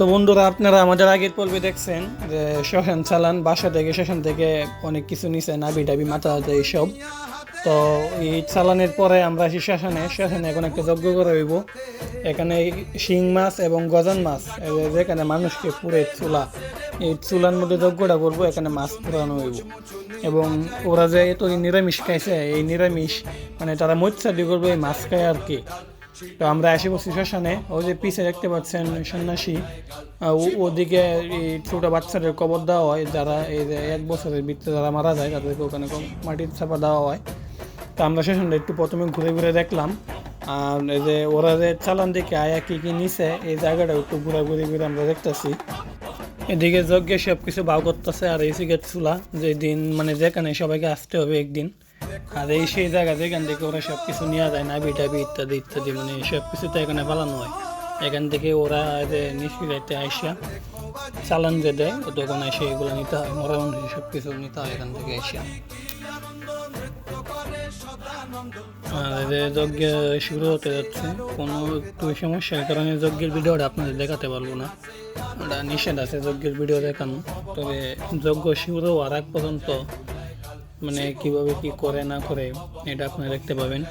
তো বন্ধুরা, আপনারা আমাদের আগের পর্বে দেখছেন যে শ্মশান চালান বাসা থেকে শ্মশান থেকে অনেক কিছু নিছে নাবি টাবি মাথা এইসব। তো এই চালানের পরে আমরা আসি শ্মশানে শ্মশানে এখন একটা যজ্ঞ করা হইব। এখানে শিং মাছ এবং গজান মাছ যেখানে মানুষকে পুরে চুলা, এই চুলার মধ্যে যজ্ঞটা করব, এখানে মাছ পুরানো হইব। এবং ওরা যে এত নিরামিষ খাইছে, এই নিরামিষ মানে তারা মৎস্যাদি করবে এই মাছ খায় আর কি। তো আমরা এসে বসছি শ্মশানে। ওই যে পিছে দেখতে পাচ্ছেন সন্ন্যাসী ওদিকে এই ছোট বাচ্চাদের কবর দেওয়া হয়, যারা এই যে এক বছরের ভিতরে যারা মারা যায়, তাদেরকে ওখানে মাটির চাপা দেওয়া হয়। তো আমরা শ্মশানটা একটু প্রথমে ঘুরে ঘুরে দেখলাম। আর এই যে ওরা যে চালান দিকে আয়া কি কি নিছে, এই জায়গাটা একটু ঘুরাঘুরি ঘুরে আমরা দেখতেছি। এদিকে যজ্ঞে সব কিছু ভাও করতেছে, আর এই সিগারেট চুলা যে দিন মানে যেখানে সবাইকে আসতে হবে একদিন। আর এই সেই জায়গা যেখান থেকে ওরা সব কিছু নেওয়া যায় নাবি টাবি ইত্যাদি ইত্যাদি মানে সব কিছু তো এখানে পালানো হয়। এখান থেকে ওরা যে নিষ্ক্রিয়াতে আইসা চালান যে দেয়, তখন এসে এগুলো নিতে হয়, মরা সব কিছু নিতে হয় এখান থেকে এসে। যজ্ঞ শুরু হতে যাচ্ছে, কোনো একটু সমস্যার কারণে যজ্ঞের ভিডিওটা আপনাদের দেখাতে পারব না। ওটা নিষেধ আছে যজ্ঞের ভিডিও দেখানো। তবে যজ্ঞ শুরু হওয়ার আগ পর্যন্ত মানে কীভাবে কি করে না করে এটা আপনারা দেখতে পাবেন।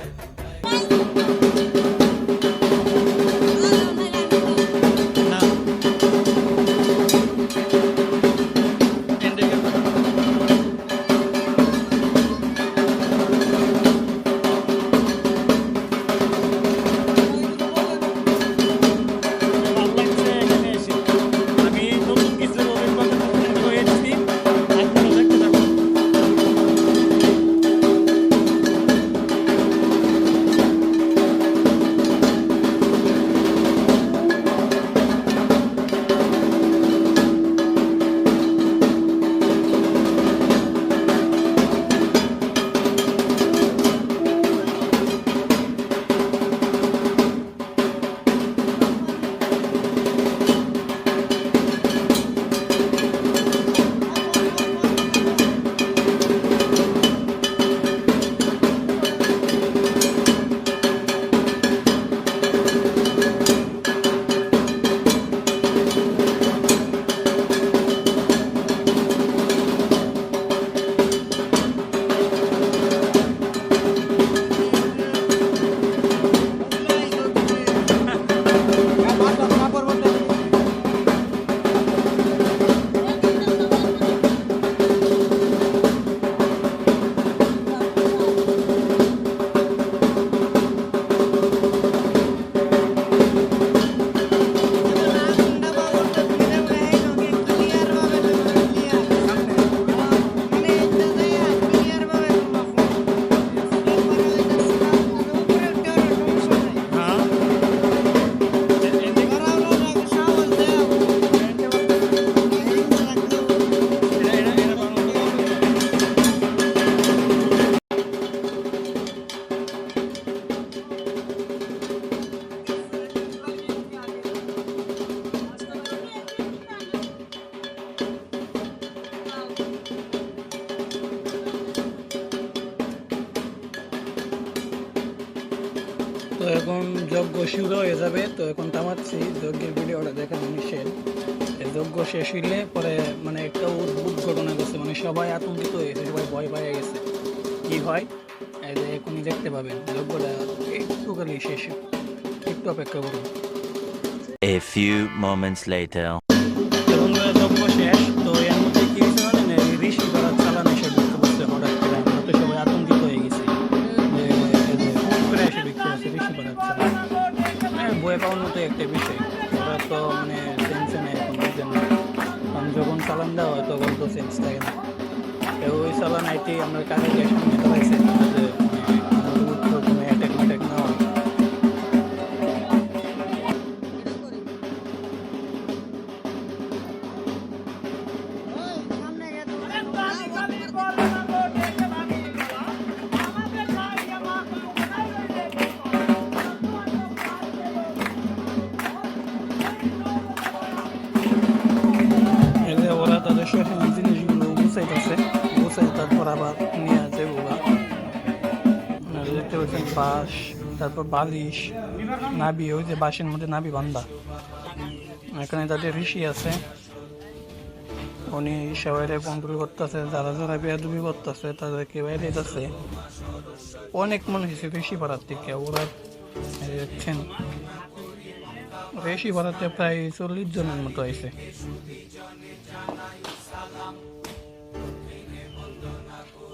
তো এখন যজ্ঞ শুরু হয়ে যাবে, তো এখন থামাচ্ছি যজ্ঞের ভিডিওটা দেখেন এই যজ্ঞ শেষ হইলে পরে মানে একটা অদ্ভুত ঘটনা গেছে মানে সবাই আতঙ্কিত হয়েছে সবাই ভয় পেয়ে গেছে। কি হয়? এখনই দেখতে পাবেন, যজ্ঞটা একটু খালি শেষ। একটু অপেক্ষা করুন। A few moments later. যখন চালান দেওয়া হয়, তখন তো সেন্স থাকে না ওই চালান আইটি আমরা কাছে সামনে চালাইছে বাঁশ, তারপর বালিশ নাবি ওই যে বাঁশের মধ্যে নাবি বান্ধা এখানে তাদের ঋষি আছে। উনি সবাই কন্ট্রোল করতেছে, যারা যারা বেয়াদুবি করতেছে, তাদেরকে বাইরে যাচ্ছে অনেক মানুষ এসে ঋষি পাড়ার থেকে, ওরা দেখছেন, ঋষি পাড়াতে প্রায় চল্লিশ জনের মতো আছে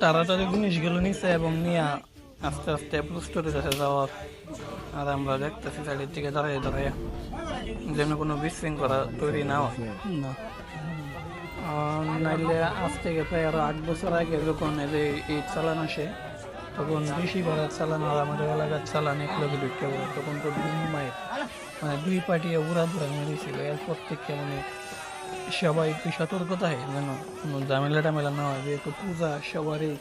তারা তাদের জিনিসগুলো নিছে এবং নিয়ে আস্তে আস্তে প্রস্তুতি কাছে যাওয়ার আর আমরা দেখতেছি সাইডের দিকে দাঁড়িয়ে দাঁড়িয়ে। যেন কোনো বিশৃঙ্খলা তৈরি না হয়। না। নাইলে আজ থেকে প্রায় আরও আট বছর আগে যখন এই যে ঈদ চালান আসে তখন বেশি ভাড়ার চালান আর আমাদের এলাকার চালান এক লোকে ঢুকে পড়ে। তখন তো দুই মায়ের মানে দুই পার্টি উড়া ধরে মেরেছিল। এরপর থেকে মানে সবাই একটু সতর্ক থাকে যেন কোনো ঝামেলা টামেলা না হয়। যেহেতু পূজা সবারই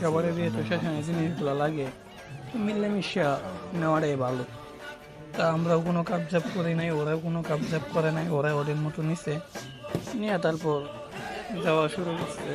সবারই যেহেতু সেখানে জিনিসগুলো লাগে মিলেমিশে নেওয়াটাই ভালো। তা আমরাও কোনো কাবজাব করি নাই, ওরাও কোনো কাবজাব করে নাই ওরা ওদের মতো নিছে। নিয়ে তারপর যাওয়া শুরু করছে।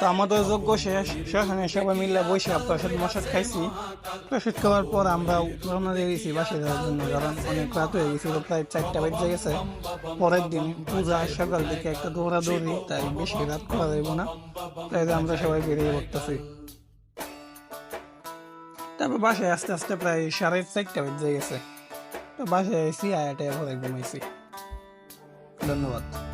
তো আমাদের যজ্ঞ শেষ সেখানে সবাই মিলে বসে প্রসাদ মশাদ খাইছি। প্রসাদ খাওয়ার পর আমরা রওনা দিয়ে গেছি বাসে যাওয়ার জন্য, কারণ অনেক রাত হয়ে গেছিল প্রায় চারটা বেজে গেছে। পরের দিন পূজা সকাল থেকে একটা দৌড়াদৌড়ি, তাই বেশি রাত করা যাইব না। তাই আমরা সবাই বেরিয়ে পড়তেছি। তারপর বাসায় আস্তে আস্তে প্রায় সাড়ে চারটা বেজে গেছে। তো বাসায় এসি আয়াটায় পরে ঘুমাইছি। ধন্যবাদ।